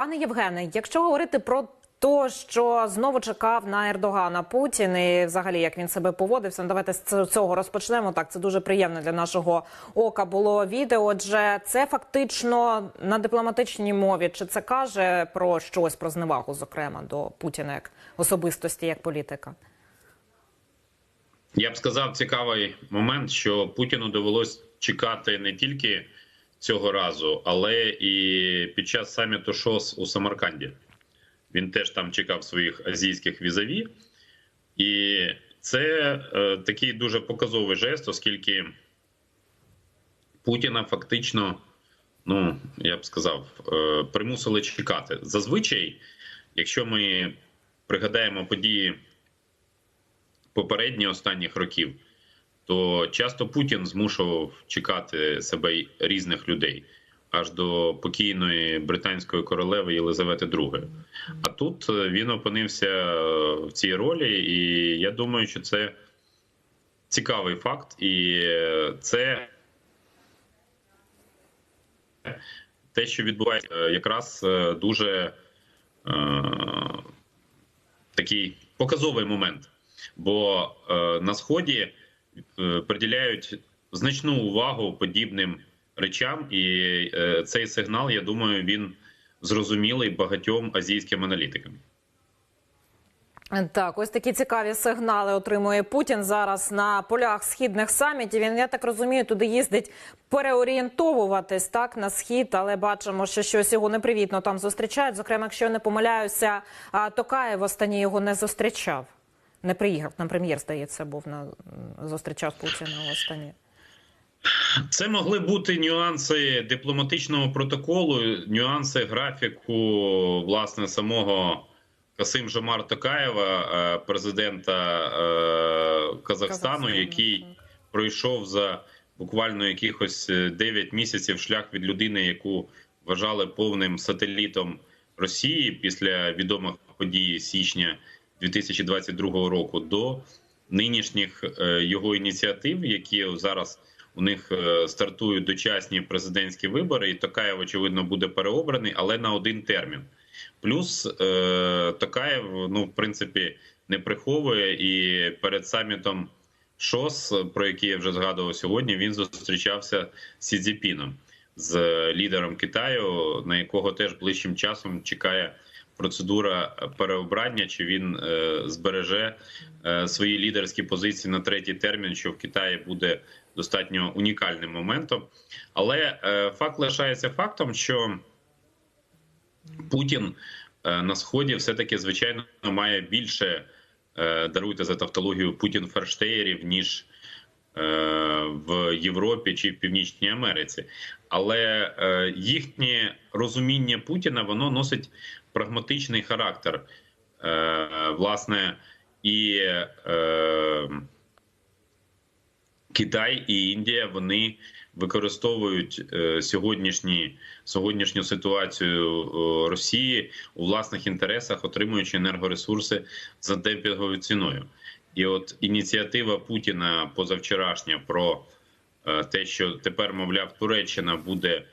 Пане Євгене, якщо говорити про те, що знову чекав на Ердогана Путін, і взагалі як він себе поводився, ну, давайте з цього розпочнемо. Так, це дуже приємно для нашого ока було відео. Отже, це фактично на дипломатичній мові. Чи це каже про щось про зневагу, зокрема до Путіна як особистості, як політика? Я б сказав цікавий момент, що Путіну довелось чекати не тільки цього разу, але і під час саміту ШОС у Самарканді. Він теж там чекав своїх азійських візаві, і це е, такий дуже показовий жест, оскільки Путіна фактично, ну я б сказав, е, примусили чекати. Зазвичай, якщо ми пригадаємо події попередні останніх років, то часто Путін змушував чекати себе різних людей аж до покійної британської королеви Єлизавети II. А тут е, він опинився в цій ролі, і я думаю, що це цікавий факт, і е, це те, що відбувається, е, якраз е, дуже е, такий показовий момент. Бо е, на сході е, приділяють значну увагу подібним речам, і е, цей сигнал, я думаю, він зрозумілий багатьом азійським аналітикам. Так, ось такі цікаві сигнали отримує Путін зараз на полях східних самітів. Він я так розумію, туди їздить переорієнтовуватись так на схід, але бачимо, що щось його непривітно там зустрічають. Зокрема, якщо я не помиляюся, Токаєв останній його не зустрічав. Не приїхав на прем'єр, здається, був на зустрічав Путіна останній. Це могли бути нюанси дипломатичного протоколу, нюанси графіку власне самого Касим Жомар Токаєва, е, президента е, Казахстану, який пройшов за буквально якихось 9 місяців шлях від людини, яку вважали повним сателітом Росії після відомих подій січня 2022 року, до нинішніх е, його ініціатив, які зараз у них е, стартують дочасні президентські вибори, і Токаєв, очевидно, буде переобраний, але на один термін. Плюс е, Токаєв, ну в принципі, не приховує і перед самітом ШОС, про який я вже згадував сьогодні, він зустрічався з Сі з лідером Китаю, на якого теж ближчим часом чекає процедура переобрання, чи він е, збереже е, свої лідерські позиції на третій термін, що в Китаї буде достатньо унікальним моментом. Але е, факт лишається фактом, що Путін е, на сході все-таки звичайно має більше е, даруйте за тавтологію Путін ферштеєрів, ніж е, в Європі чи в Північній Америці. Але е, їхнє розуміння Путіна воно носить прагматичний характер. Е, Власне, і е, Китай і Індія вони використовують е, сьогоднішні сьогоднішню ситуацію е, Росії у власних інтересах, отримуючи енергоресурси за демпінговою ціною. І от ініціатива Путіна позавчорашня про е, те, що тепер, мовляв, Туреччина буде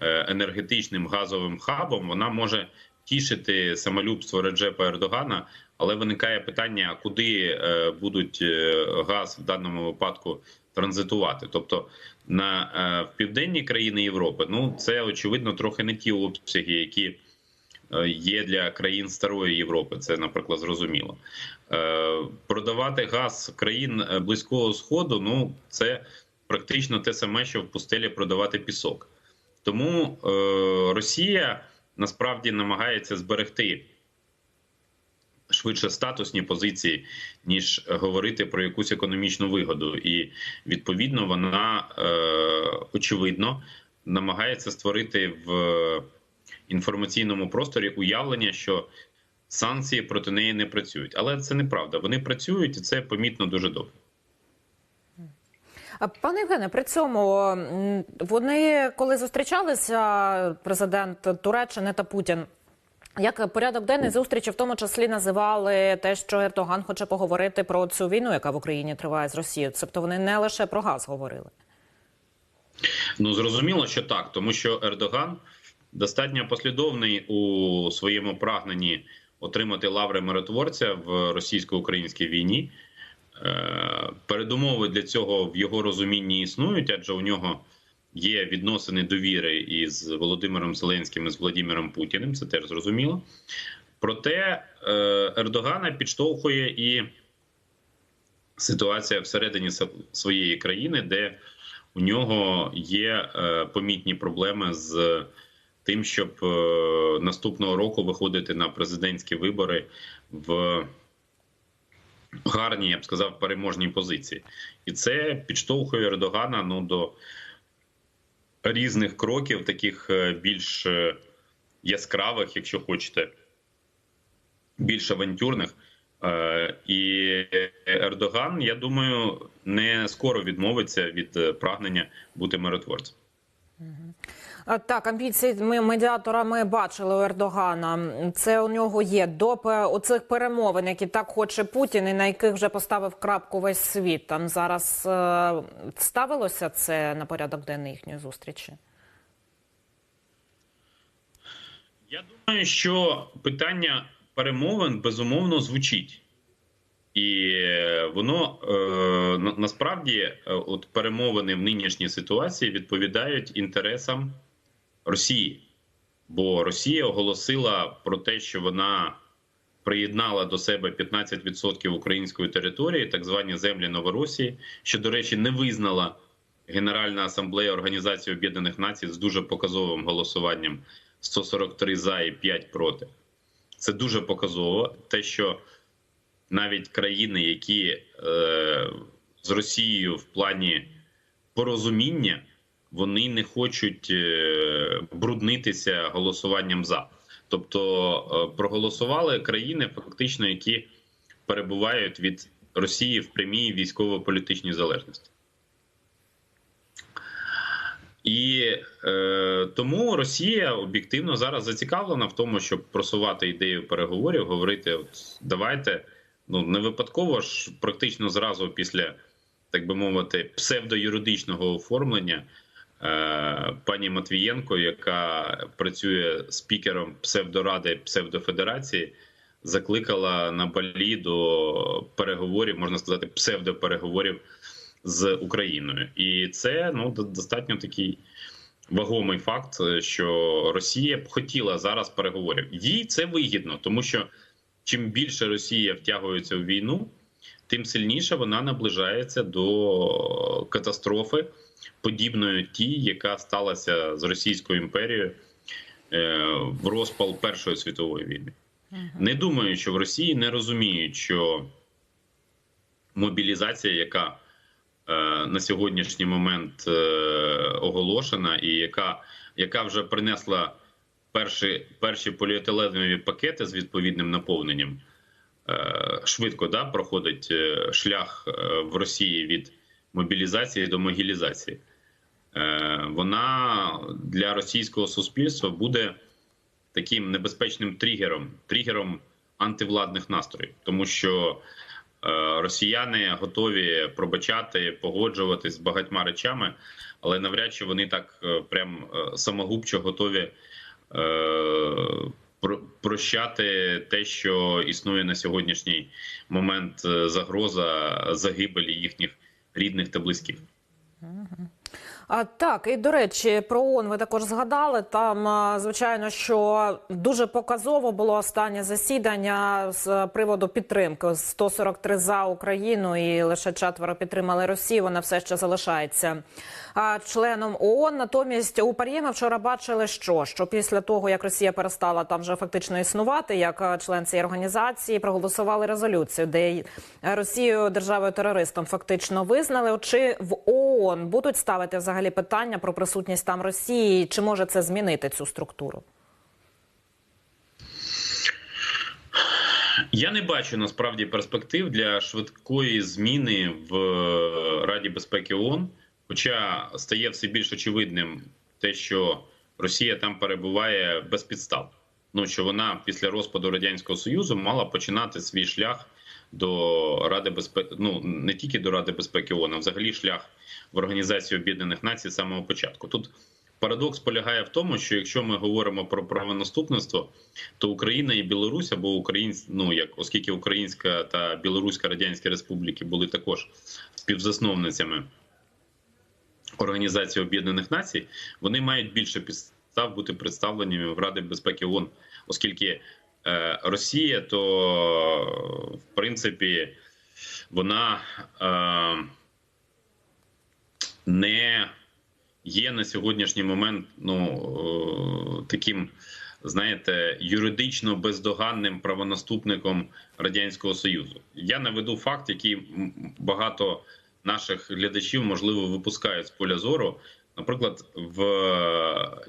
е, енергетичним газовим хабом, вона може тішити самолюбство Реджепа Ердогана, але виникає питання: куди е, будуть е, газ в даному випадку транзитувати? Тобто на е, в південні країни Європи, ну це очевидно трохи не ті обсяги, які є для країн старої Європи. Це, наприклад, зрозуміло. Продавати газ країн близького сходу, ну це практично те саме, що в пустелі продавати пісок. Тому Росія насправді намагається зберегти швидше статусні позиції, ніж говорити про якусь економічну вигоду. І відповідно вона е, очевидно намагається створити в інформаційному просторі уявлення, що санкції проти неї не працюють. Але це неправда. Вони працюють, і це помітно дуже добре. Пане Євгене, при цьому вони, коли зустрічалися, президент Туреччини та Путін, як порядок денний зустрічі, в тому числі називали те, що Ердоган хоче поговорити про цю війну, яка в Україні триває з Росією. Тобто вони не лише про газ говорили. Ну зрозуміло, що так, тому що Ердоган достатньо послідовний у своєму прагненні отримати лаври миротворця в російсько-українській війні. Е, Передумови для цього в його розумінні існують, адже у нього є відносини довіри із Володимиром Зеленським і з Владимиром Путіним. Це теж зрозуміло. Проте е, Ердогана підштовхує і ситуація всередині своєї країни, де у нього є е, помітні проблеми з тим, щоб наступного року виходити на президентські вибори в гарній, я б сказав, переможній позиції. І це підштовхує Ердогана ну, до різних кроків, таких е, більш е, яскравих, якщо хочете, більш авантюрних. Е, І Ердоган, я думаю, не скоро відмовиться від прагнення бути миротворцем. А, Так, амбіції медіатора ми бачили у Ердогана. Це у нього є до оцих перемовин, які так хоче Путін, і на яких вже поставив крапку весь світ. Там зараз е, ставилося це на порядок денний їхньої зустрічі. Я думаю, що питання перемовин безумовно звучить, і е, воно е, насправді, е, от перемовини в нинішній ситуації відповідають інтересам Росії, бо Росія оголосила про те, що вона приєднала до себе 15% української території, так звані землі Новоросії, що, до речі, не визнала Генеральна асамблея Організації Об'єднаних Націй з дуже показовим голосуванням 143 за і 5 проти. Це дуже показово. Те, що навіть країни, які е, з Росією в плані порозуміння, вони не хочуть е, бруднитися голосуванням за. Тобто е, проголосували країни, фактично, які перебувають від Росії в прямій військово-політичній залежності. І е, тому Росія об'єктивно зараз зацікавлена в тому, щоб просувати ідею переговорів, говорити: от давайте ну не випадково ж практично зразу після, так би мовити, псевдоюридичного оформлення пані Матвієнко, яка працює спікером псевдоради псевдофедерації, закликала на балі до переговорів, можна сказати, псевдопереговорів з Україною, і це ну до- достатньо такий вагомий факт, що Росія б хотіла зараз переговорів. Їй це вигідно, тому що чим більше Росія втягується в війну, тим сильніше вона наближається до катастрофи, подібної тій, яка сталася з Російською імперією е, в розпал Першої світової війни. Не думаю, що в Росії не розуміють, що мобілізація, яка е, на сьогоднішній момент е, оголошена, і яка, яка вже принесла перші, перші поліетиленові пакети з відповідним наповненням, швидко да, проходить шлях в Росії від мобілізації до могілізації. Е, Вона для російського суспільства буде таким небезпечним тригером, тригером антивладних настроїв, тому що е, росіяни готові пробачати, погоджуватись з багатьма речами, але навряд чи вони так е, прям самогубчо готові прощати те, що існує на сьогоднішній момент загроза загибелі їхніх рідних та близьких. А, так, і до речі, про ООН ви також згадали. Там, звичайно, що дуже показово було останнє засідання з приводу підтримки. 143 за Україну і лише четверо підтримали Росію. Вона все ще залишається членом ООН. Натомість у парі ми вчора бачили, що що після того, як Росія перестала там вже фактично існувати, як член цієї організації, проголосували резолюцію, де Росію державою терористом фактично визнали. Чи в ООН будуть ставити взагалі питання про присутність там Росії? Чи може це змінити цю структуру? Я не бачу насправді перспектив для швидкої зміни в е, Раді безпеки ООН, хоча стає все більш очевидним те, що Росія там перебуває без підстав. Ну що вона після розпаду радянського союзу мала починати свій шлях до Ради безпеки, ну не тільки до Ради безпеки ООН, а взагалі шлях в Організацію Об'єднаних Націй з самого початку. Тут Парадокс полягає в тому, що якщо ми говоримо про правонаступництво, то Україна і Білорусь або Українсь, ну як оскільки Українська та Білоруська Радянська Республіки були також співзасновницями Організації Об'єднаних Націй, вони мають більше підстав бути представленими в Раді безпеки ООН, оскільки е, Росія, то в принципі вона е, не є на сьогоднішній момент ну, е, таким, знаєте, юридично бездоганним правонаступником Радянського Союзу. Я наведу факт, який багато наших глядачів, можливо, випускають з поля зору. Наприклад, в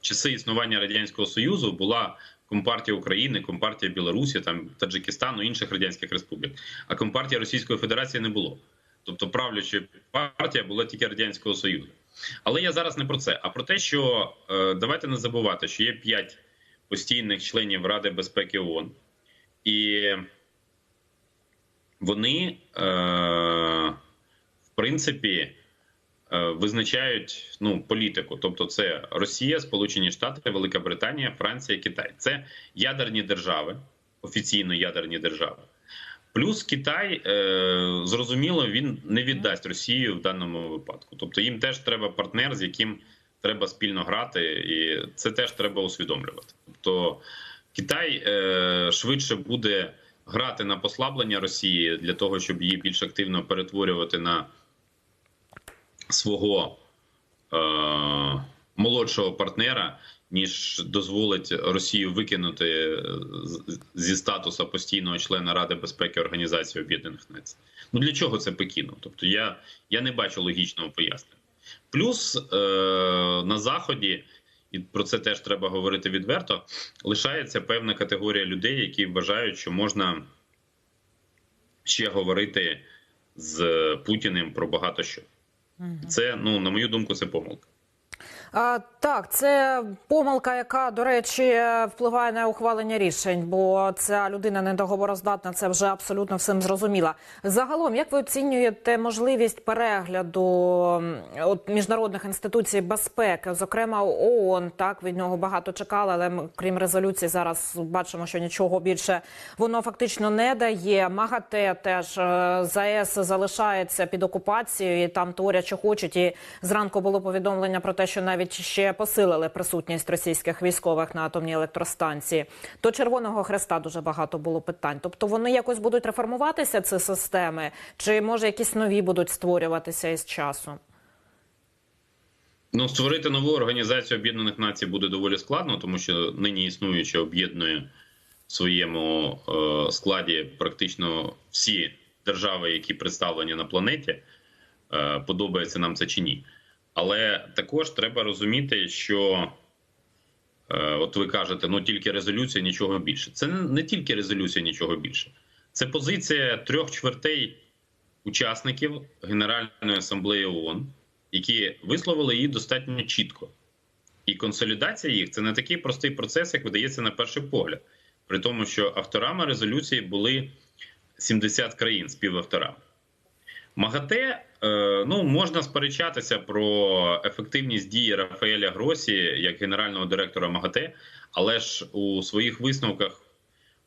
часи існування Радянського Союзу була Компартія України, Компартія Білорусі, там Таджикистану, інших радянських республік. А Компартія Російської Федерації не було. Тобто правляча партія була тільки Радянського Союзу. Але я зараз не про це, а про те, що е, давайте не забувати, що є п'ять постійних членів Ради безпеки ООН, і вони, е, принципі, е, визначають ну, політику. Тобто, це Росія, Сполучені Штати, Велика Британія, Франція, Китай. Це ядерні держави, офіційно ядерні держави. Плюс Китай е, зрозуміло, він не віддасть Росію в даному випадку. Тобто їм теж треба партнер, з яким треба спільно грати, і це теж треба усвідомлювати. Тобто Китай е, швидше буде грати на послаблення Росії для того, щоб її більш активно перетворювати на свого е, молодшого партнера, ніж дозволить Росію викинути зі статусу постійного члена Ради безпеки Організації Об'єднаних Націй. Ну для чого це Пекіну? Тобто я, я не бачу логічного пояснення. Плюс е, на заході, і про це теж треба говорити відверто. Лишається певна категорія людей, які вважають, що можна ще говорити з Путіним про багато що. Це, ну на мою думку, це помилка. Так, це помилка, яка, до речі, впливає на ухвалення рішень, бо ця людина недоговороздатна, це вже абсолютно всім зрозуміло. Загалом, як ви оцінюєте можливість перегляду от, міжнародних інституцій безпеки, зокрема ООН, так від нього багато чекали, але ми, крім резолюції, зараз бачимо, що нічого більше воно фактично не дає. МАГАТЕ теж е, ЗАЕС залишається під окупацією, і там творять, що хочуть. І зранку було повідомлення про те, що навіть ще посилили присутність російських військових на атомній електростанції. До Червоного Хреста дуже багато було питань. Тобто вони якось будуть реформуватися ці системи, чи може якісь нові будуть створюватися із часом? Ну, створити нову організацію Об'єднаних Націй буде доволі складно, тому що нині існуюча об'єднує в своєму е, складі практично всі держави, які представлені на планеті. Е, подобається нам це чи ні. Але також треба розуміти, що е, от ви кажете, ну тільки резолюція, нічого більше. Це не, тільки резолюція, нічого більше. Це позиція трьох чвертей учасників Генеральної асамблеї ООН, які висловили її достатньо чітко. І консолідація їх це не такий простий процес, як видається на перший погляд. При тому, що авторами резолюції були 70 країн співавторами. МАГАТЕ е, ну можна сперечатися про ефективність дії Рафаеля Гросі як генерального директора МАГАТЕ, але ж у своїх висновках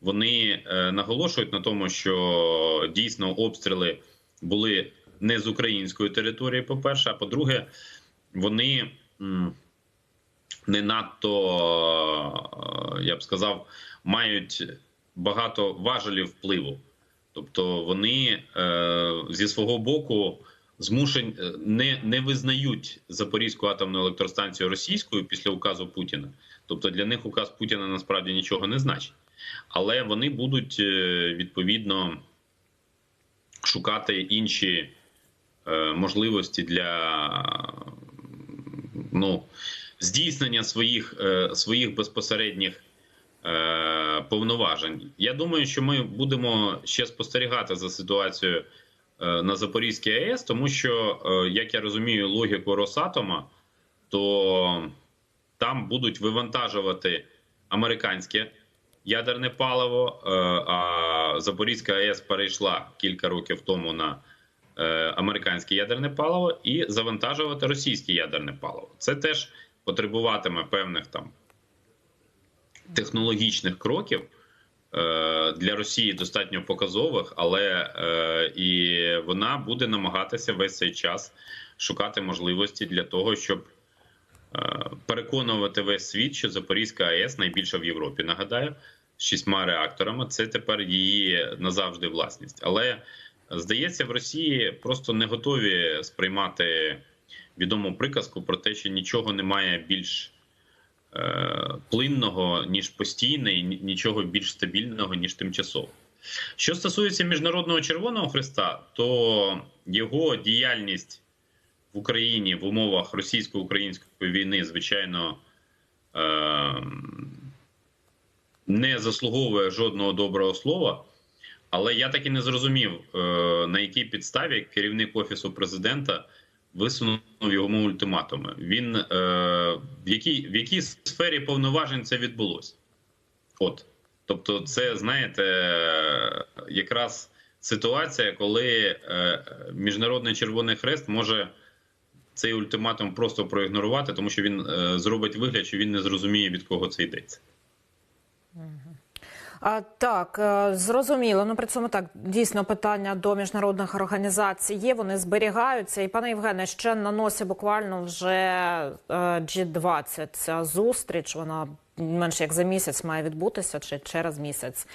вони е, наголошують на тому, що дійсно обстріли були не з української території. По перше, а по-друге, вони не надто, е, я б сказав, мають багато важелів впливу. Тобто вони е, зі свого боку змушені е, не, не визнають Запорізьку атомну електростанцію російською після указу Путіна. Тобто для них указ Путіна насправді нічого не значить. Але вони будуть е, відповідно шукати інші е, можливості для ну, здійснення своїх, е, своїх безпосередніх повноважень. Я думаю, що ми будемо ще спостерігати за ситуацією е, на Запорізькій АЕС, тому що, е, як я розумію, логіку Росатома, то там будуть вивантажувати американське ядерне паливо. е, А Запорізька АЕС перейшла кілька років тому на е, американське ядерне паливо і завантажувати російське ядерне паливо. Це теж потребуватиме певних там технологічних кроків е, для Росії достатньо показових, але е, і вона буде намагатися весь цей час шукати можливості для того, щоб е, переконувати весь світ, що Запорізька АЕС найбільша в Європі. Нагадаю, з шістьма реакторами. Це тепер її назавжди власність. Але здається, в Росії просто не готові сприймати відому приказку про те, що нічого немає більш плинного ніж постійне, і нічого більш стабільного ніж тимчасово. Що стосується міжнародного Червоного Христа, то його діяльність в Україні в умовах російсько-української війни, звичайно, е, не заслуговує жодного доброго слова. Але я так і не зрозумів, е, на якій підставі керівник офісу президента висунув йому ультиматуми. Він е, в якій в якій сфері повноважень це відбулося? От, тобто, це знаєте, якраз ситуація, коли е, міжнародний Червоний Хрест може цей ультиматум просто проігнорувати, тому що він е, зробить вигляд, що він не зрозуміє від кого це йдеться. А, так, е, зрозуміло. Ну при цьому так дійсно питання до міжнародних організацій є. Вони зберігаються. І пане Євгене, ще на носі буквально вже е, G20 ця зустріч. Вона менш як за місяць має відбутися чи через місяць.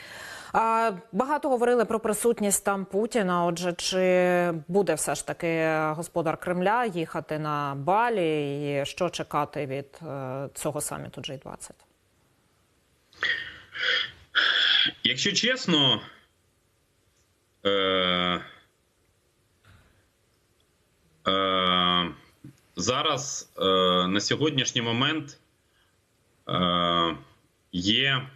А, Багато говорили про присутність там Путіна. Отже, чи буде все ж таки господар Кремля їхати на Балі, і що чекати від е, цього саміту G20? Якщо чесно, е, е, зараз е, на сьогоднішній момент е, є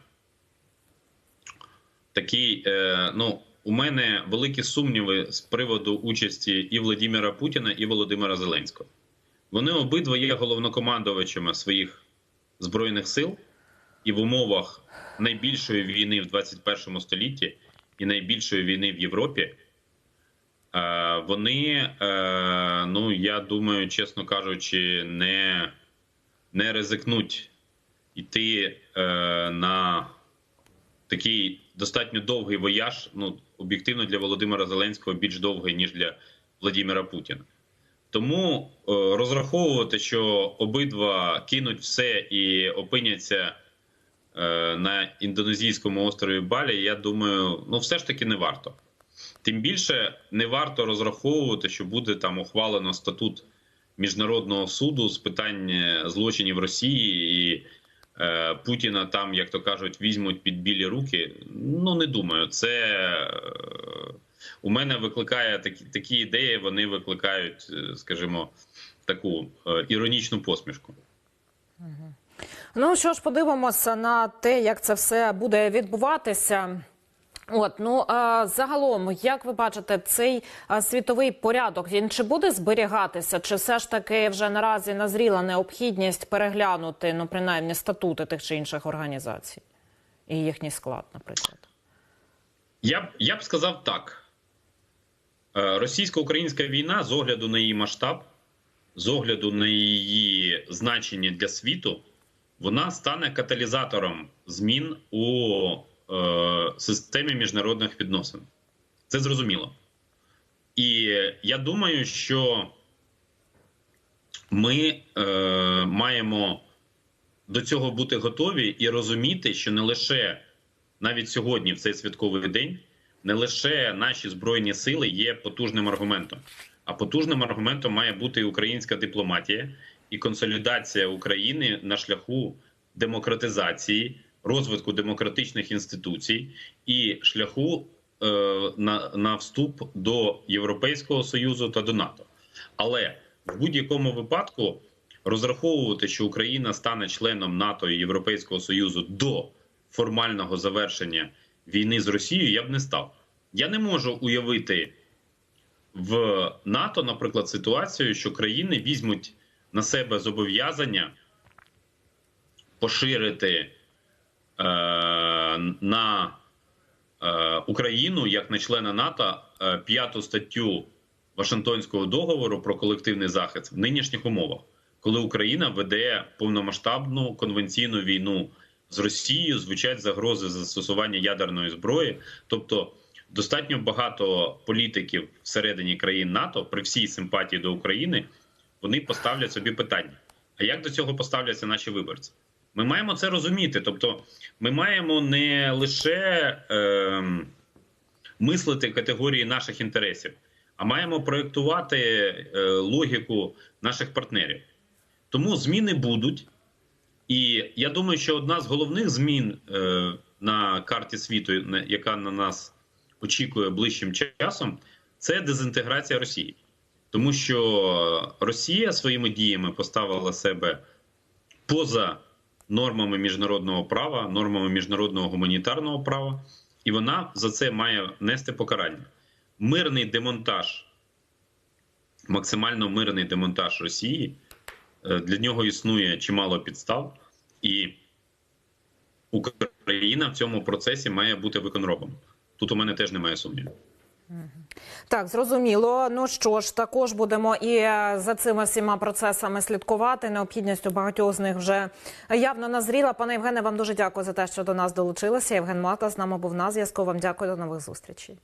такий, е, ну, у мене великі сумніви з приводу участі і Владимира Путіна, і Володимира Зеленського. Вони обидва є головнокомандувачами своїх збройних сил і в умовах найбільшої війни в 21 столітті і найбільшої війни в Європі. е, Вони, е, ну я думаю, чесно кажучи, не, не ризикнуть йти е, на такий достатньо довгий вояж. Ну, об'єктивно для Володимира Зеленського більш довгий, ніж для Владимира Путіна. Тому розраховувати, що обидва кинуть все і опиняться на індонезійському острові Балі, я думаю, ну все ж таки не варто. Тим більше не варто розраховувати, що буде там ухвалено статут міжнародного суду з питань е, злочинів Росії і е, Путіна там, як то кажуть, візьмуть під білі руки. Ну не думаю, це е, у мене викликає такі такі ідеї. Вони викликають, е, скажімо, таку е, іронічну посмішку. Ну що ж, подивимося на те, як це все буде відбуватися. От ну а загалом, як ви бачите, цей а, світовий порядок він чи буде зберігатися, чи все ж таки вже наразі назріла необхідність переглянути ну принаймні статути тих чи інших організацій і їхній склад, наприклад. Я я б сказав так: Е, російсько-українська війна з огляду на її масштаб, з огляду на її значення для світу, вона стане каталізатором змін у е, системі міжнародних відносин. Це зрозуміло. І я думаю, що ми е, маємо до цього бути готові і розуміти, що не лише навіть сьогодні, в цей святковий день, не лише наші збройні сили є потужним аргументом, а потужним аргументом має бути українська дипломатія і консолідація України на шляху демократизації, розвитку демократичних інституцій і шляху е, на, на вступ до Європейського союзу та до НАТО. Але в будь-якому випадку розраховувати, що Україна стане членом НАТО і Європейського Союзу до формального завершення війни з Росією, я б не став. Я не можу уявити в НАТО, наприклад, ситуацію, що країни візьмуть на себе зобов'язання поширити е, на е, Україну як на члена НАТО е, п'яту статтю Вашингтонського договору про колективний захист в нинішніх умовах. коли Україна веде повномасштабну конвенційну війну з Росією, звучать загрози застосування ядерної зброї. Тобто, достатньо багато політиків всередині країн НАТО, при всій симпатії до України, вони поставлять собі питання: а як до цього поставляться наші виборці? Ми маємо це розуміти. Тобто, ми маємо не лише е, мислити категорії наших інтересів, а маємо проєктувати е, логіку наших партнерів. Тому зміни будуть. І я думаю, що одна з головних змін е, на карті світу, яка на нас очікує ближчим часом, це дезінтеграція Росії. Тому що Росія своїми діями поставила себе поза нормами міжнародного права, нормами міжнародного гуманітарного права, і вона за це має нести покарання. Мирний демонтаж, максимально мирний демонтаж Росії. е, Для нього існує чимало підстав, і Україна в цьому процесі має бути виконробом. Тут у мене теж немає сумнівів. Так, зрозуміло. Ну що ж, також будемо і е, за цими всіма процесами слідкувати. Необхідність у багатьох з них вже явно назріла. Пане Євгене, вам дуже дякую за те, що до нас долучилися. Євген Мата з нами був на зв'язку. Вам дякую до нових зустрічей.